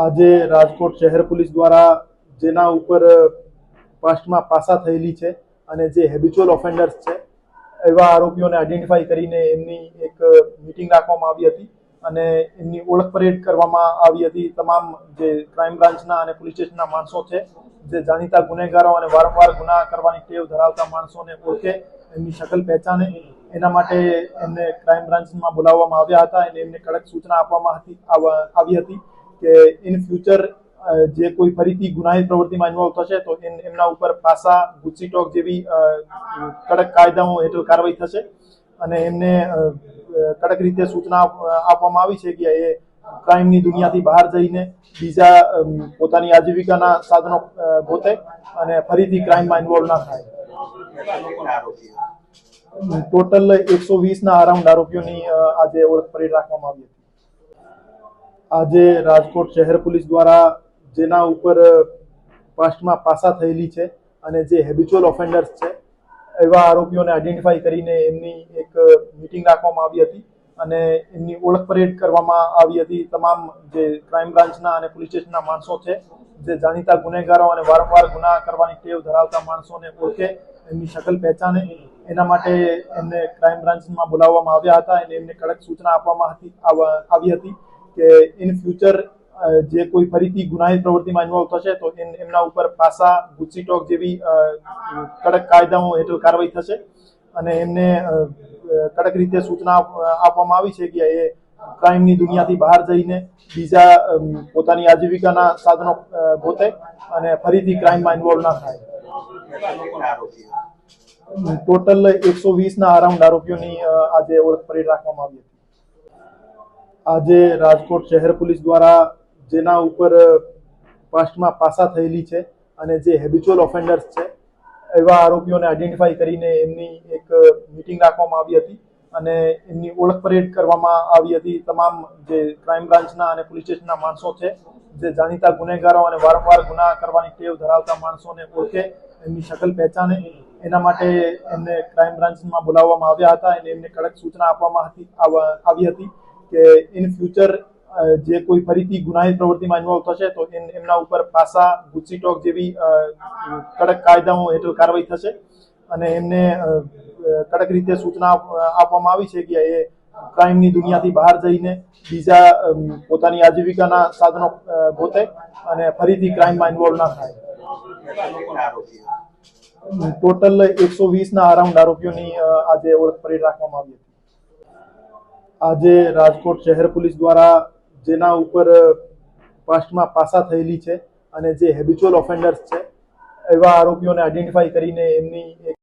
આજે રાજકોટ શહેર પોલીસ દ્વારા જેના ઉપર પાસ્ટમાં પાસા થયેલી છે અને જે હેબિચ્યુઅલ ઓફેન્ડર્સ છે, એવા આરોપીઓને આઈડેન્ટિફાઈ કરીને એમની એક મિટિંગ રાખવામાં આવી હતી અને એમની ઓળખ પરેડ કરવામાં આવી હતી. તમામ જે ક્રાઇમ બ્રાન્ચના અને પોલીસ સ્ટેશનના માણસો છે, જે જાણીતા ગુનેગારો અને વારંવાર ગુના કરવાની ટેવ ધરાવતા માણસોને ઓળખે, એમની શકલ પહેચાને, એના માટે એમને ક્રાઇમ બ્રાન્ચમાં બોલાવવામાં આવ્યા હતા અને એમને કડક સૂચના આપવામાં હતી, આવ- આવી હતી. કે ઇન ફ્યુચર જે કોઈ ફરીથી ગુનાહિત પ્રવૃત્તિમાં ઇન્વોલ્વ થશે, તો એમના ઉપર પાસા ગુસ્સી ટોક જેવી કડક કાયદાઓ હેઠળ કાર્યવાહી થશે. અને એમને કડક રીતે સૂચના આપવામાં આવી છે કે એ ક્રાઇમની દુનિયાથી બહાર જઈને બીજા પોતાની આજીવિકાના સાધનો ગોતે અને ફરીથી ક્રાઇમમાં ઇન્વોલ્વ ના થાય. ટોટલ એકસો વીસના અરાઉન્ડ આરોપીઓની આજે ઓળખ પરેડ રાખવામાં આવી હતી. આજે રાજકોટ શહેર પોલીસ દ્વારા જેના ઉપર પાસ્ટમાં પાસા થયેલી છે અને જે હેબિચ્યુઅલ ઓફેન્ડર્સ છે, એવા આરોપીઓને આઈડેન્ટિફાઈ કરીને એમની એક મિટિંગ રાખવામાં આવી હતી અને એમની ઓળખ પરેડ કરવામાં આવી હતી. તમામ જે ક્રાઇમ બ્રાન્ચના અને પોલીસ સ્ટેશનના માણસો છે, જે જાણીતા ગુનેગારો અને વારંવાર ગુના કરવાની ટેવ ધરાવતા માણસોને ઓળખે, એમની શકલ પહેચાને, એના માટે એમને ક્રાઇમ બ્રાન્ચમાં બોલાવવામાં આવ્યા હતા અને એમને કડક સૂચના આપવામાં હતી આવ- હતી. કે ઇન ફ્યુચર જે કોઈ ફરીથી ગુનાહિત પ્રવૃત્તિમાં ઇન્વોલ્વ થશે, તો એમના ઉપર પાસા ગુચ્છી ટોક જેવી કડક કાયદાઓ હેઠળ કાર્યવાહી થશે. અને એમને કડક રીતે સૂચના આપવામાં આવી છે કે એ ક્રાઇમની દુનિયાથી બહાર જઈને બીજા પોતાની આજીવિકાના સાધનો ગોતે અને ફરીથી ક્રાઇમમાં ઇન્વોલ્વ ના થાય. ટોટલ એકસો વીસના અરાઉન્ડ આરોપીઓની આજે ઓળખ પરેડ રાખવામાં આવી હતી. આજે રાજકોટ શહેર પોલીસ દ્વારા જેના ઉપર પાસ્ટમાં પાસા થયેલી છે અને જે હેબિચ્યુઅલ ઓફેન્ડર્સ છે, એવા આરોપીઓને આઈડેન્ટિફાઈ કરીને એમની એક મિટિંગ રાખવામાં આવી હતી અને એમની ઓળખ પરેડ કરવામાં આવી હતી. તમામ જે ક્રાઇમ બ્રાન્ચના અને પોલીસ સ્ટેશનના માણસો છે, જે જાણીતા ગુનેગારો અને વારંવાર ગુના કરવાની ટેવ ધરાવતા માણસોને ઓળખે, એમની શકલ પહેચાને, એના માટે એમને ક્રાઇમ બ્રાન્ચમાં બોલાવવામાં આવ્યા હતા અને એમને કડક સૂચના આપવામાં હતી આવ- હતી. કે ઇન ફ્યુચર જે કોઈ ફરીથી ગુનાહિત પ્રવૃત્તિમાં ઇન્વોલ્વ થશે, તો એમના ઉપર પાસા ગુસ્સી ટોક જેવી કડક કાયદાઓ હેઠળ કાર્યવાહી થશે. અને એમને કડક રીતે સૂચના આપવામાં આવી છે કે એ ક્રાઇમની દુનિયાથી બહાર જઈને બીજા પોતાની આજીવિકાના સાધનો ગોતે અને ફરીથી ક્રાઇમમાં ઇન્વોલ્વ ના થાય. ટોટલ એકસો વીસના અરાઉન્ડ આરોપીઓની આજે ઓળખ પરેડ રાખવામાં આવી હતી. આજે રાજકોટ શહેર પોલીસ દ્વારા જેના ઉપર પાસ્ટમાં પાસા થયેલી છે અને જે હેબિચ્યુઅલ ઓફેન્ડર્સ છે, એવા આરોપીઓને આઈડેન્ટિફાઈ કરીને એમની